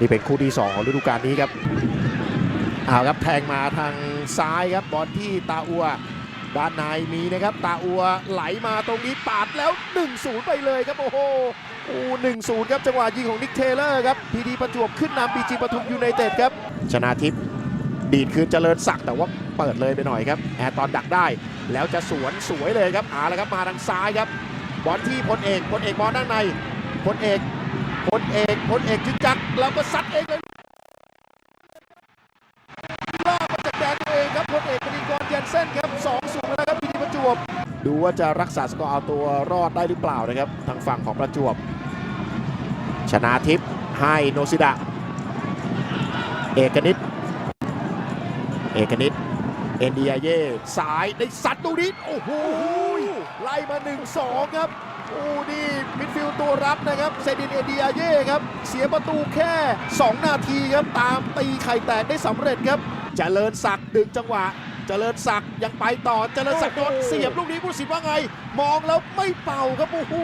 นี่เป็นคู่ที่ 2 ของฤดูกาลนี้ครับเอาครับแทงมาทางซ้ายครับบอลที่ตาอัวด้านในมีนะครับตาอัวไหลมาตรงนี้ปาดแล้ว 1-0 ไปเลยครับ โอ้โหโอ้1-0ครับจังหวะยิงของนิกเทเลอร์ครับพีดีประจวบขึ้นนำบีจีปทุมยูไนเต็ดครับชนาทิพย์ดีดคืนเจริญศักดิ์แต่ว่าเปิดเลยไปหน่อยครับแอร์ตอนดักได้ แล้วจะสวนสวยเลยครับอาและครับมาทางซ้ายครับบอลที่พลเอกพลเอกบอลด้านในพลเอก พลเอกพลเอกจึกจักรแล้วก็ซัดเองเลยล่ามาจากแดนตัวเองครับพลเอกปรีกรเยนเส้นครับ2 0แล้วครับพีดีประจวบ ดูว่าจะรักษาสกอร์เอาตัวรอดได้หรือเปล่านะครับ ทางฝั่งของประจวบ ชนาทิพย์ให้โนซิดะ เอกนิตเอกนิตเอ็นดีอาเย่สายได้สัตว์ตรงนี้โอ้โหไล่มา 1-2 ครับ โอ้นี่มิดฟิลด์ตัว รับนะครับเซดินเอ็นดีอาเย่ครับเสียประตูแค่ 2 นาทีครับตามตีไข่แตกได้สำเร็จครับเจริญศักดิ์ดึงจังหวะเจริญศักดิ์ยังไปต่อเจริญศักดิ์โดนเสียบลูกนี้ผู้ตัดสินว่าไง มองแล้วไม่เป่าครับโอ้โห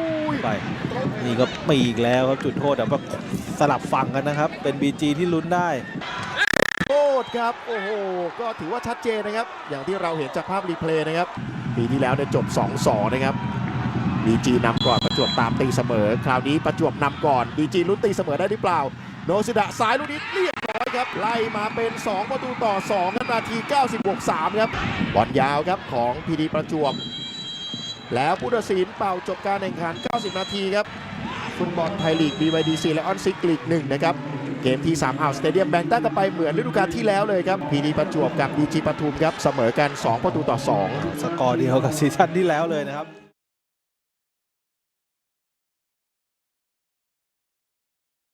ไปนี่ก็มีอีกแล้วครับจุดโทษแต่ว่าสลับฝั่งกันนะครับ เป็น BG ที่ลุ้นได้โทษครับโอ้โหก็ถือว่าชัดเจนนะครับ อย่างที่เราเห็นจากภาพรีเพลย์นะครับ ปีที่แล้วเนี่ยจบ 2-2 นะครับ บีจีนำก่อนประจวบตามตีเสมอ คราวนี้ประจวบนำก่อนบีจีลุ้นตีเสมอได้หรือเปล่า โนซิดะซ้ายลูกนี้เรียบร้อยครับ ไล่มาเป็น 2 ประตูต่อ2นาที90บวก3ครับบอลยาวครับของพีดีประจวบ แล้วผู้ตัดสินเป่าจบการแข่งขัน 90 นาทีครับฟุตบอลไทยลีก BYDC และออนซิกลีก1นะครับ เกมที่3อ่าวสเตเดียมแบ่งตั้งกันไปเหมือนฤดูกาลที่แล้วเลยครับ พีดีประจวบกับบีจีปทุมครับเสมอกัน 2 ประตูต่อ 2 สกอร์เดียวกับซีซั่นที่แล้วเลยนะครับ